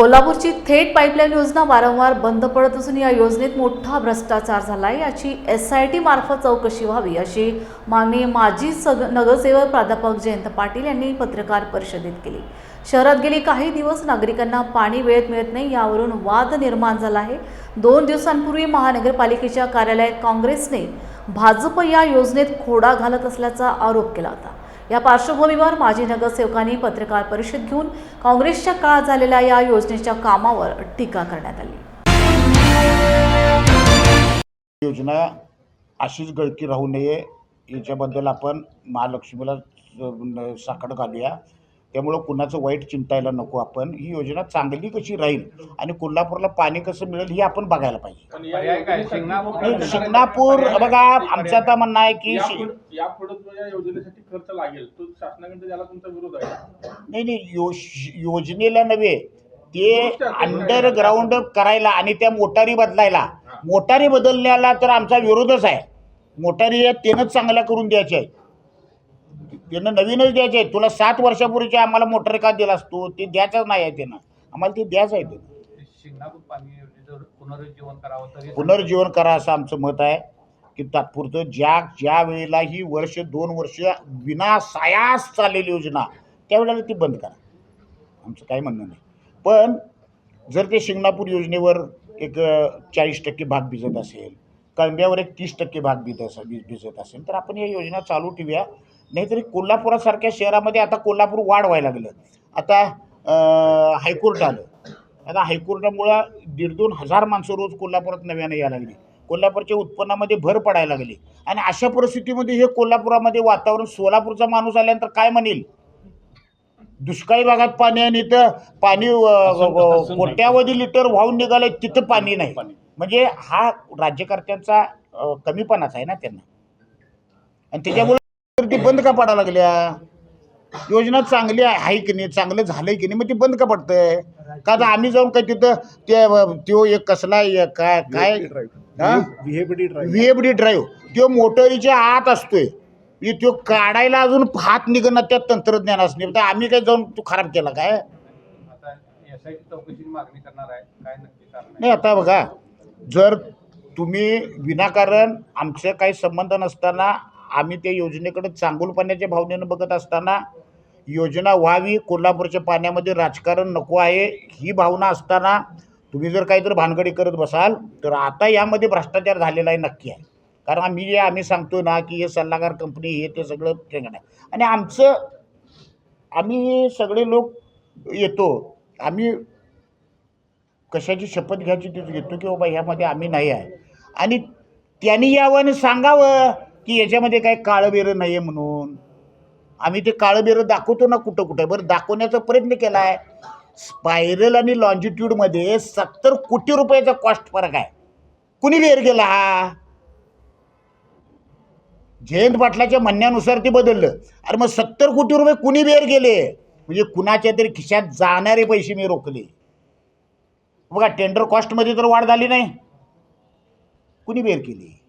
कोल्हापूरची थेट पाईपलाईन योजना वारंवार बंद पडत असून या योजनेत मोठा भ्रष्टाचार झाला आहे याची एस आय टी मार्फत चौकशी व्हावी अशी मागणी माजी सग नगरसेवक प्राध्यापक जयंत पाटील यांनी पत्रकार परिषदेत केली. शहरात गेली काही दिवस नागरिकांना पाणी वेळेत मिळत नाही यावरून वाद निर्माण झाला आहे. दोन दिवसांपूर्वी महानगरपालिकेच्या कार्यालयात काँग्रेसने भाजप या योजनेत खोडा घालत असल्याचा आरोप केला होता. या पार्श्वभूमीवर माजी नगरसेवकांनी पत्रकार परिषद घेऊन काँग्रेसच्या काळात झालेल्या या योजनेच्या कामावर टीका करण्यात आली. योजना अशीच गळती राहू नये याच्याबद्दल आपण महालक्ष्मीला साखर घालूया. त्यामुळं कुणाचं वाईट चिंतायला नको आपण. ही योजना चांगली कशी राहील आणि कोल्हापूरला पाणी कसं मिळेल हे आपण बघायला पाहिजे. शिंगणापूर- बघा आमचं आता म्हणणं आहे की शि- यापुढे यापुढे जो या योजनेसाठी खर्च लागेल तो शासनाकडे त्याला तुमचा विरोध आहे. नाही नाही योज योजनेला नव्हे ते अंडरग्राऊंड करायला आणि त्या मोटारी बदलायला. मोटारी बदलण्याला तर आमचा विरोधच आहे. मोटारी या त्यानंच चांगल्या करून द्यायच्या आहेत. त्यानं नवीनच द्यायचे आहेत तुला सात वर्षापूर्वीच्या आम्हाला मोटारी का दिला असतो ते द्यायचंच नाही आहे त्यानं आम्हाला ते द्यायचं आहे त्यानं शिंगणापूर पाणी योजनेचं पुनरुज्जीवन करावं तरी पुनर्जीवन करा असं आमचं मत आहे. की तात्पुरतं ज्या ज्या वेळेला ही वर्ष दोन वर्ष विना सायास चाललेली योजना त्यावेळेला ती बंद करा. आमचं काही म्हणणं नाही. पण जर ते शिंगणापूर योजनेवर एक चाळीस टक्के भाग भिजत असेल कळंब्यावर एक तीस टक्के भाग भिजत भिजत असेल तर आपण या योजना चालू ठेवूया. नाहीतरी कोल्हापुरासारख्या शहरामध्ये आता कोल्हापूर वाढ व्हायला लागलं. आता हायकोर्ट आलं. आता हायकोर्टामुळं दीड दोन हजार माणसं रोज कोल्हापुरात नव्यानं यायला लागली. कोल्हापूरच्या उत्पन्नामध्ये भर पडायला लागली. आणि अशा परिस्थितीमध्ये हे कोल्हापुरामध्ये वातावरण सोलापूरचा माणूस आल्यानंतर काय म्हणेल? दुष्काळी भागात पाणी आणि इथं पाणी कोट्यावधी लिटर वाहून निघालंय तिथं पाणी नाही. म्हणजे हा राज्यकर्त्यांचा कमीपणाच आहे ना त्यांना. आणि त्याच्यामुळे तर ती बंद का पडायला लागल्या? योजना चांगली आहे की नाही? चांगलं झालंय की नाही? मग ती बंद का पडतंय? का तर आम्ही जाऊन काय तिथं ते त्यो एक कसला एक काय? काय व्हीएफडी ड्राईव्ह तो मोटरीच्या आत असतोय. म्हणजे तो काढायला अजून हात निघणार त्या तंत्रज्ञान असणे. तर आम्ही काय जाऊन तो खराब केला काय? नाही आता बघा. जर तुम्ही विनाकारण आमचे काही संबंध नसताना आम्ही त्या योजनेकडे चांगुलपणाच्या भावनेनं बघत असताना योजना व्हावी कोल्हापूरच्या पाण्यामध्ये राजकारण नको आहे ही भावना असताना तुम्ही जर काहीतरी भानगडी करत बसाल तर आता यामध्ये भ्रष्टाचार झालेला आहे नक्की आहे. कारण आम्ही जे आम्ही सांगतो ना की हे सल्लागार कंपनी हे ते सगळं ठेंगण आहे. आणि आमचं आम्ही सगळे लोक येतो आम्ही कशाची शपथ घ्यायची तिथं घेतो की बाबा ह्यामध्ये आम्ही नाही आहे. आणि त्यांनी यावं आणि सांगावं की याच्यामध्ये काय काळं बिरं नाही आहे म्हणून. आम्ही ते काळं बिरं दाखवतो ना कुठं कुठं. बरं दाखवण्याचा प्रयत्न केला आहे स्पायरल आणि लॉन्जिट्यूडमध्ये सत्तर कोटी रुपयाचा कॉस्ट फरक आहे. कुणी वेर गेला हा? जयंत पाटलाच्या म्हणण्यानुसार ते बदललं. अरे मग सत्तर कोटी रुपये कुणी वेर गेले म्हणजे कुणाच्या तरी खिशात जाणारे पैसे मी रोखले. बघा टेंडर कॉस्टमध्ये तर वाढ झाली नाही. कुणी बेर केली?